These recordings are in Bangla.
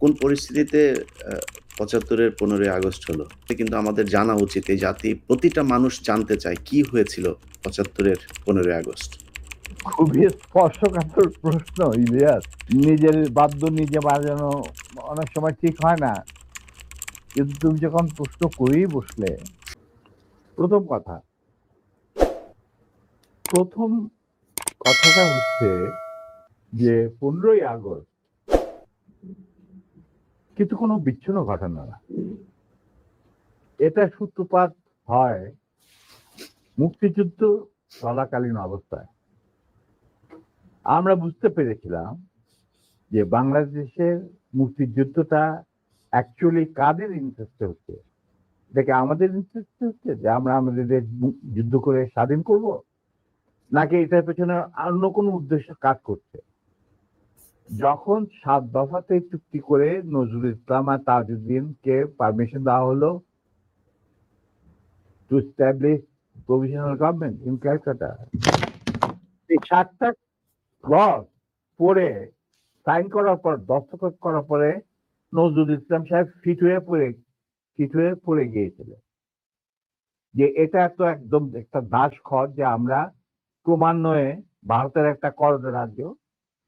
কোন পরিস্থিতিতে পঁচাত্তরের পনেরোই আগস্ট হলো কিন্তু আমাদের জানা উচিত এই জাতি প্রতিটা মানুষ জানতে চায় কি হয়েছিল পঁচাত্তরের পনেরোই আগস্ট। খুবই স্পর্শকাতর প্রশ্ন, ইলিয়াস। নিজের বাদ্য নিজে বাজানো অনেক সময় ঠিক হয় না। কিন্তু তুমি যখন প্রশ্ন করেই বসলে, প্রথম কথা, প্রথম কথাটা হচ্ছে যে, পনেরোই আগস্ট কিন্তু কোনো বিচ্ছিন্ন ঘটনা না। এটা সূত্রপাত হয় মুক্তিযুদ্ধ চলাকালীন অবস্থায়। আমরা বুঝতে পেরেছিলাম যে বাংলাদেশের মুক্তিযুদ্ধটা অ্যাকচুয়ালি কাদের ইন্টারেস্টে হচ্ছে? দেখে আমাদের ইন্টারেস্টে হচ্ছে যে আমরা আমাদের যুদ্ধ করে স্বাধীন করব? নাকি এটার পেছনে অন্য কোনো উদ্দেশ্য কাজ করছে? যখন সাত দফাতে চুক্তি করে নজরুল ইসলাম আর তাজউদ্দিনকে পারমিশন দেওয়া হলো to establish provisional government in Calcutta এই সাতটা ক্লজ পড়ে সাইন করার পর, দস্তখত করার পরে নজরুল ইসলাম সাহেব ফিট হয়ে পড়ে ফিট হয়ে পড়ে গিয়েছিলেন যে এটা তো একদম একটা দাস খত যে আমরা ক্রমান্বয়ে ভারতের একটা করদ রাজ্য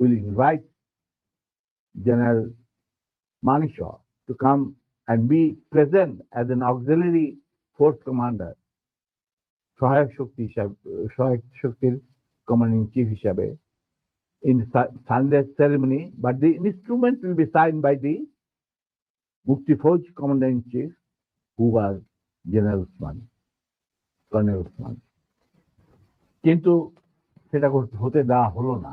will invite general Maneshwar to come and be present as an auxiliary force commander সহায়ক শক্তি হিসাবে সহায়ক শক্তির কমান্ডিং চিফ হিসাবে in Sa- Sunday ceremony, but the instrument will be signed by the Mukti Fauj Commander in Chief, who was General Usman, Colonel Usman. কিন্তু সেটা হতে দেওয়া হলো না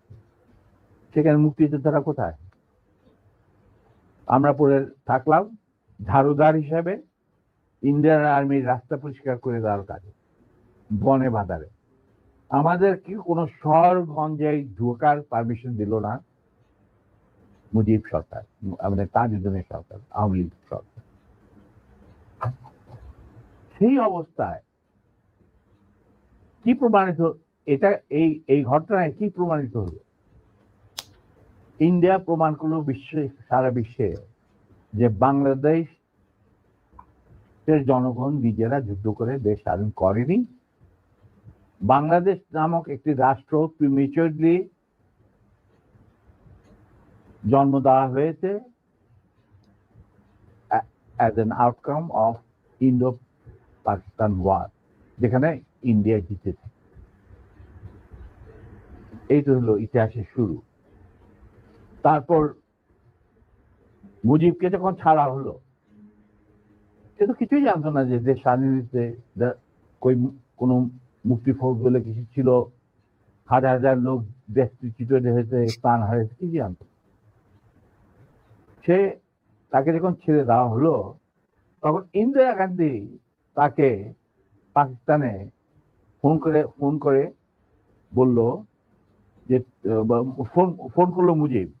সেখানে মুক্তিযোদ্ধারা কোথায়? আমরা পরে থাকলাম, ঝাড়ুদার হিসাবে ইন্ডিয়ান আর্মির রাস্তা পরিষ্কার করে দেওয়ার কাজে, বনে বাজারে। আমাদের কি কোনো শহর গঞ্জে ঢোকার পারমিশন দিল না? মুজিব সরকার, আমাদের তাজুদ্দিনের সরকার, আওয়ামী লীগ সরকার। সেই অবস্থায় কি প্রমাণিত, এটা এই এই ঘটনায় কি প্রমাণিত হলো? ইন্ডিয়া প্রমাণ করল বিশ্বে, সারা বিশ্বে, যে বাংলাদেশ জনগণ নিজেরা যুদ্ধ করে দেশ স্বাধীন করেনি। বাংলাদেশ নামক একটি রাষ্ট্র প্রিমিচুরলি জন্ম দেওয়া হয়েছে as an outcome of Indo Pakistan war যেখানে ইন্ডিয়া জিতেছে। এই তো হলো ইতিহাসের শুরু। তারপর মুজিবকে যখন ছাড়া হলো, সে তো কিছুই জানতো না যে দেশ স্বাধীন হয়েছে দা- কোনো মুক্তি ফৌজ বলে কিছু ছিল, হাজার হাজার লোক দেশচ্যুত হয়েছে, প্রাণ হারিয়েছে কি জানতো সে তাকে যখন ছেড়ে দেওয়া হলো, তখন ইন্দিরা গান্ধী তাকে পাকিস্তানে ফোন করে ফোন করে বলল যে ফোন ফোন করল মুজিব।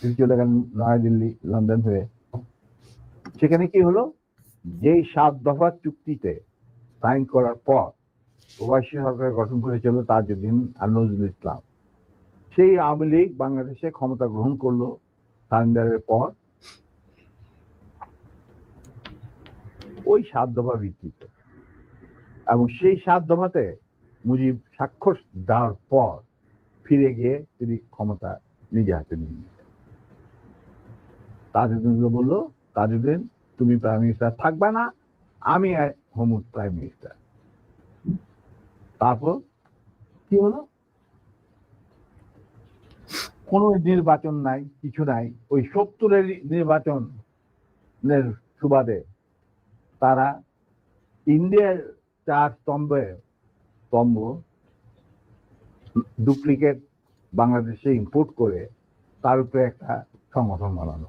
তিনি চলে নয়াদিল্লি লন্ডন হয়ে। সেখানে কি হলো? যেই সাত দফা চুক্তিতে সাইন করার পর প্রবাসী সরকার গঠন করেছিল নজরুল ইসলাম। সেই আওয়ামী লীগ বাংলাদেশে ক্ষমতা গ্রহণ করল সারেন্ডারের পর। ওই সাত দফা ভিত্তিতে। এবং সেই সাত দফাতে মুজিব স্বাক্ষর দেওয়ার পর ফিরে গিয়ে তিনি ক্ষমতা নিজে হাতে নিয়ে তাজউদ্দিনকে বলল তাজউদ্দিন তুমি প্রাইম মিনিস্টার থাকবে না, আমি হোম প্রাইম মিনিস্টার তারপর কি হলো? কোনো নির্বাচন নাই, কিছু নাই। ওই সত্তরের নির্বাচনের সুবাদে তারা ইন্ডিয়ার চার স্তম্ভে স্তম্ভ ডুপ্লিকেট বাংলাদেশে ইম্পোর্ট করে তার উপরে একটা সংগঠন বানানো।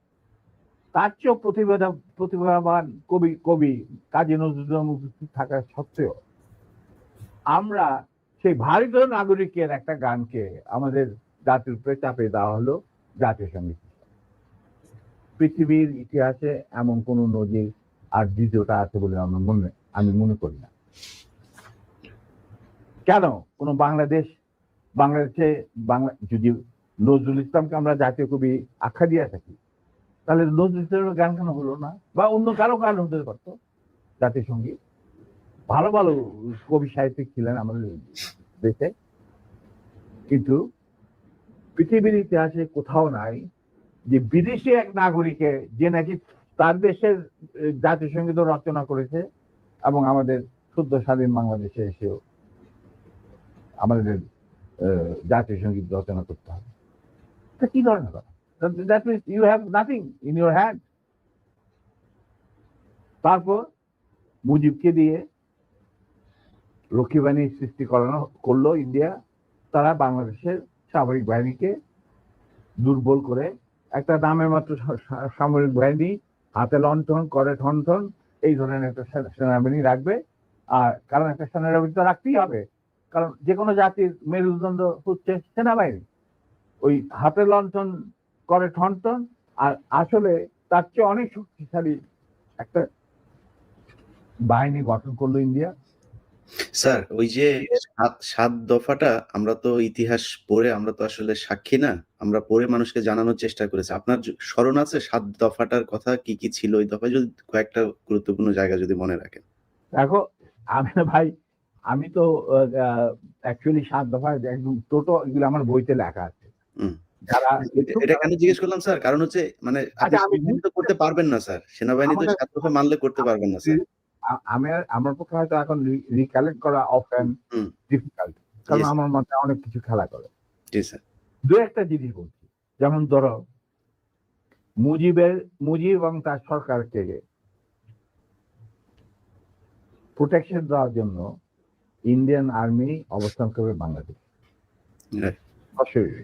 তার চেয়েও প্রতিভা প্রতিভাবান কবি কবি কাজী নজরুল থাকা সত্ত্বেও আমরা সেই ভারতীয় নাগরিকের একটা গানকে আমাদের জাতির উপরে চাপে দেওয়া হলো জাতীয় সংগীত পৃথিবীর ইতিহাসে এমন কোন নজির আর দ্বিতীয়টা আছে বলে আমরা মনে আমি মনে করি না। কেন? কোন বাংলাদেশ বাংলাদেশে বাংলা যদি নজরুল ইসলামকে আমরা জাতীয় কবি আখ্যা দিয়ে থাকি তাহলে নজরুল গান কেন হলো না? বা অন্য কারও গান হতে পারতো জাতীয় সংগীত ভালো ভালো কবি সাহিত্যিক ছিলেন আমাদের দেশে। কিন্তু পৃথিবীর ইতিহাসে কোথাও নাই যে বিদেশি এক নাগরিকে যে নাকি তার দেশের জাতীয় সংগীত রচনা করেছে এবং আমাদের শুদ্ধ স্বাধীন বাংলাদেশে এসেও আমাদের জাতীয় সংগীত রচনা করতে হবে। তা কি ধরনের কথা that means you have nothing in your hand তারপর মুজিবকে দিয়ে লক্ষ্মী বাহিনী সৃষ্টি করানো করল ইন্ডিয়া। তারা বাংলাদেশের সামরিক বাহিনীকে দুর্বল করে একটা নামে মাত্র সামরিক বাহিনী হাতে লণ্ঠন, করে ঠনঠন এই ধরনের একটা সেনাবাহিনী রাখবে। আর কারণ একটা সেনাবাহিনী তো রাখতেই হবে। কারণ যে কোনো জাতির মেরুদণ্ড হচ্ছে সেনাবাহিনী। ওই হাতে লণ্ঠন করে ঠনঠন আর আসলে তার চেয়ে অনেক শক্তিশালী একটা বাহিনী গঠন করল ইন্ডিয়া। স্যার ওই যে সাত সাত দফাটা আমরা তো ইতিহাস পড়ে আমরা তো আসলে সাক্ষী না আমরা পড়ে মানুষকে জানানোর চেষ্টা করেছি। আপনার স্মরণ আছে সাত দফাটার কথা কি কি ছিল ওই দফায়? যদি কয়েকটা গুরুত্বপূর্ণ জায়গা যদি মনে রাখেন। দেখো আমি ভাই আমি তো অ্যাকচুয়ালি সাত দফা একদম টোটো এগুলো আমার বইতে লেখা আছে। এটা- কেন জিজ্ঞেস করলাম স্যার? কারণ হচ্ছে মানে আপনি আচ্ছা, তো করতে পারবেন না স্যার। সেনাবাহিনী তো আমাদের- সাত দফা মানলে করতে পারবেন না স্যার। আমি আমার পক্ষে হয়তো এখন রিকালেক্ট করা অফেন ডিফিকাল্ট কারণ আমার মাথায় অনেক কিছু খেলা করে। জি স্যার। দু একটা জিনিস বলছি। যেমন ধরো মুজিবের মুজিব এবং তার সরকারকে প্রোটেকশন দেওয়ার জন্য ইন্ডিয়ান আর্মি অবস্থান করবে বাংলাদেশ. অসুবিধা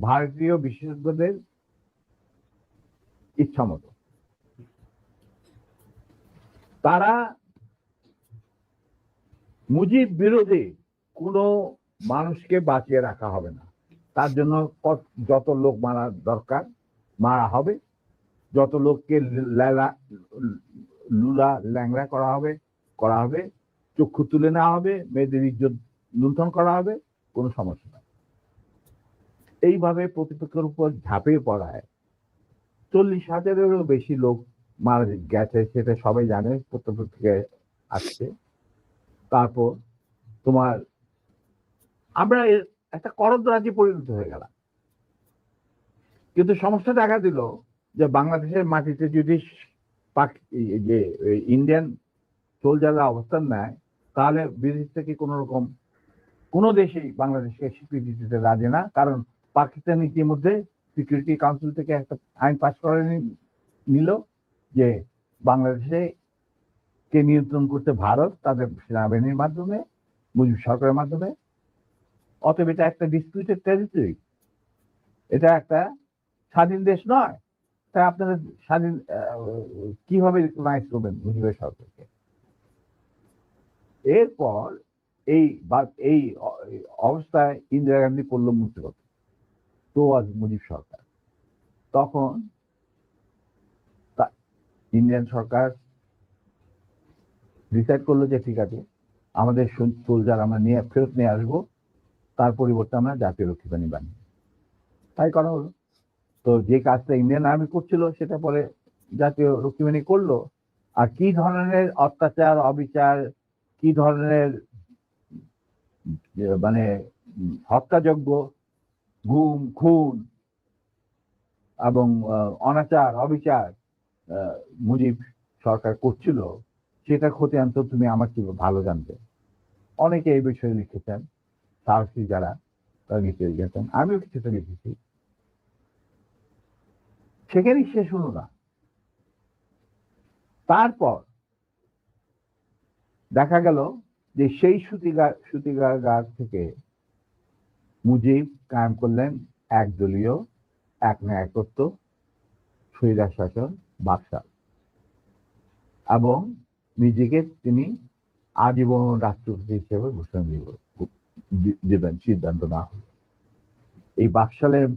ভারতীয় বিশেষজ্ঞদের ইচ্ছা মতো তারা মুজিব বিরোধী কোনো মানুষকে বাঁচিয়ে রাখা হবে না। তার জন্য যত লোক মারা দরকার, মারা হবে। যত লোককে লেলা, ল্যাংড়া করা হবে করা হবে। চক্ষু তুলে নেওয়া হবে। মেয়েদের ইজ্জত লুণ্ঠন করা হবে। কোনো সমস্যা নেই। এইভাবে প্রতিপক্ষের উপর ঝাঁপিয়ে পড়ায়। চল্লিশ হাজারেরও বেশি লোক মারা গেছে, সেটা সবাই জানে থেকে আসছে। তারপর তোমার, আমরা একটা করদ রাজ্যে পরিণত হয়ে গেলাম। কিন্তু সমস্যা দেখা দিল যে বাংলাদেশের মাটিতে যদি যে ইন্ডিয়ান সোলজাররা অবস্থান নেয়, তাহলে বিদেশ থেকে কোন রকম, কোনো দেশেই বাংলাদেশকে স্বীকৃতি দিতে রাজি না। কারণ পাকিস্তান ইতিমধ্যে সিকিউরিটি কাউন্সিল থেকে একটা আইন পাশ করে নিল যে বাংলাদেশে কে নিয়ন্ত্রণ করতে ভারত তাদের সেনাবাহিনীর মাধ্যমে, মুজিব সরকারের মাধ্যমে। অতএব এটা একটা ডিসপিউটেড টেরিটরি এটা একটা স্বাধীন দেশ নয়। তাই আপনারা স্বাধীন কীভাবে রিকগনাইজ করবেন মুজিবের সরকারকে? এরপর এই এই অবস্থায় ইন্দিরা গান্ধী পড়ল মুক্তিগত আজ মুজিব সরকার। তখন ইন্ডিয়ান সরকার ডিসাইড করল যে ঠিক আছে আমাদের সোলজার আমরা নিয়ে ফেরত নিয়ে আসব তার পরিবর্তে আমরা জাতীয় রক্ষী বাহিনী। বানিয়ে তাই করা হলো। তো যে কাজটা ইন্ডিয়ান আর্মি করছিল সেটা পরে জাতীয় রক্ষী বাহিনী করল। আর কি ধরনের অত্যাচার অবিচার কি ধরনের মানে উম, হত্যাযজ্ঞ গুম খুন এবং অনাচার, অবিচার মুজিব সরকার করছিল, সেটা ক্ষতি আনতো তুমি আমার কি ভালো জানতে। অনেকে এই বিষয়ে লিখেছেন, সাহসী যারা, তারা লিখে গেছেন। আমিও কিছুটা লিখেছি। সেখানেই শেষ হলো না। তারপর দেখা গেল যে সেই সুতিগা সুতিকাগার থেকে মুজিব কায়েম করলেন একদলীয়, এক ন্যায়কত্ব স্বৈরার শাসন বাদশাহ। এবং নিজেকে তিনি আজীবন রাষ্ট্রপতি হিসেবে ঘোষণা দিব, দেবেন, সিদ্ধান্ত না হলো এই বাকশালের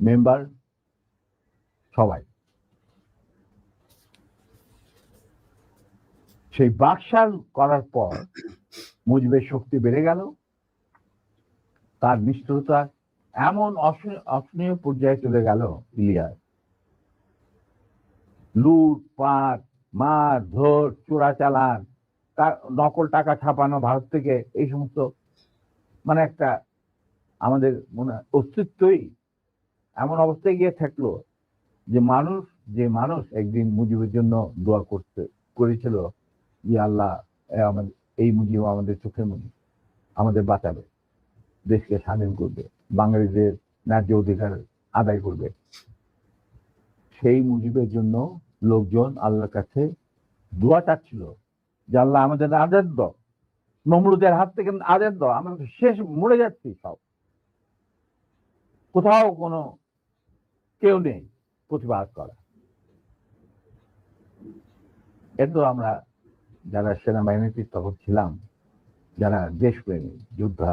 মেম্বার সবাই। সেই বাকশাল করার পর মুজিবের শক্তি বেড়ে গেল তার নিষ্ঠুরতা এমন অস- অসহনীয় পর্যায়ে চলে গেল ইলিয়াস। লুট, পাট, মার, ধর চোরাচালান তার নকল টাকা ছাপানো ভারত থেকে, এই সমস্ত মানে একটা আমাদের মনে অস্তিত্বই এমন অবস্থায় গিয়ে থাকল যে মানুষ যে মানুষ একদিন মুজিবের জন্য দোয়া করতে, করেছিল, যে আল্লাহ আমাদের, এই মুজিব আমাদের চোখের মনি, আমাদের বাঁচাবে। দেশকে স্বাধীন করবে বাঙালিদের ন্যায্য অধিকার আদায় করবে। সেই মুজিবের জন্য লোকজন আল্লাহর কাছে দোয়া চাচ্ছিল যে আল্লাহ আমাদের আজাদ দাও। নমরুদের হাত থেকে আজাদ দাও, আমরা শেষ মরে যাচ্ছি সব। কোথাও কোনো কেউ নেই প্রতিবাদ করা। এ তো আমরা যারা সেনাবাহিনীতে তখন ছিলাম, যারা দেশপ্রেমী, যোদ্ধা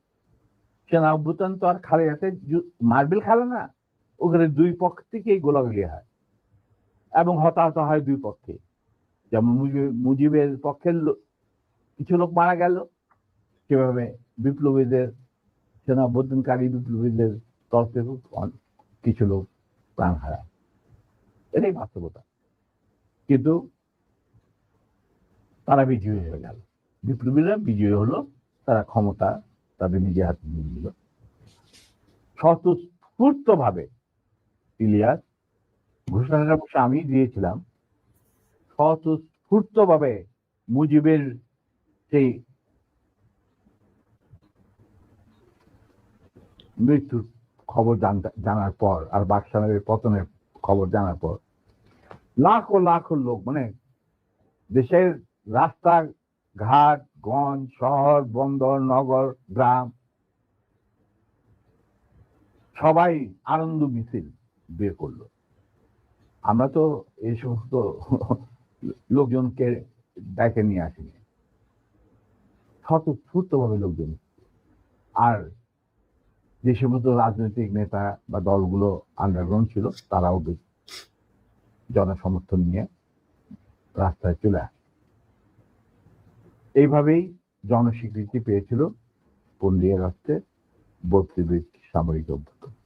সেনা অভ্যুত্থান তো আর খালিয়াতে মার্বেল খেলে না, ওখানে দুই পক্ষ থেকেই গোলাগুলি হয়। এবং হতাহত হয় দুই পক্ষে। যেমন মুজিব- মুজিবের পক্ষের কিছু লোক মারা গেল, সেভাবে বিপ্লবীদের সেনা অভ্যুত্থানকারী বিপ্লবীদের তরফ কিছু লোক প্রাণ হারায়। এটাই বাস্তবতা। কিন্তু তারা বিজয়ী হয়ে গেল। বিপ্লবীরা বিজয়ী হলো, তারা ক্ষমতা তাদের নিজের হাতে নিয়ে নিল। স্বতঃস্ফূর্ত ভাবে ইলিয়াস ঘোষণাটা অবশ্য আমি দিয়েছিলাম স্বতঃস্ফূর্ত ভাবে মুজিবের সেই মৃত্যুর খবর জানার পর আর বাকশালের পতনের খবর জানার পর লাখো লাখো লোক মানে দেশের রাস্তা ঘাট, গঞ্জ, শহর, বন্দর, নগর, গ্রাম, সবাই আনন্দ মিছিল বের করল। আমরা তো এই সমস্ত লোকজনকে ডেকে নিয়ে আসিনি। স্বতঃস্ফূর্তভাবে লোকজন। আর যে সমস্ত রাজনৈতিক নেতা বা দলগুলো আন্ডারগ্রাউন্ড ছিল, তারাও জনসমর্থন নিয়ে রাস্তায় চলে আসে। এইভাবেই জনস্বীকৃতি পেয়েছিল পন্ডিয়া রাষ্ট্রে বত্রিশ সামরিক অভ্যুত্থান।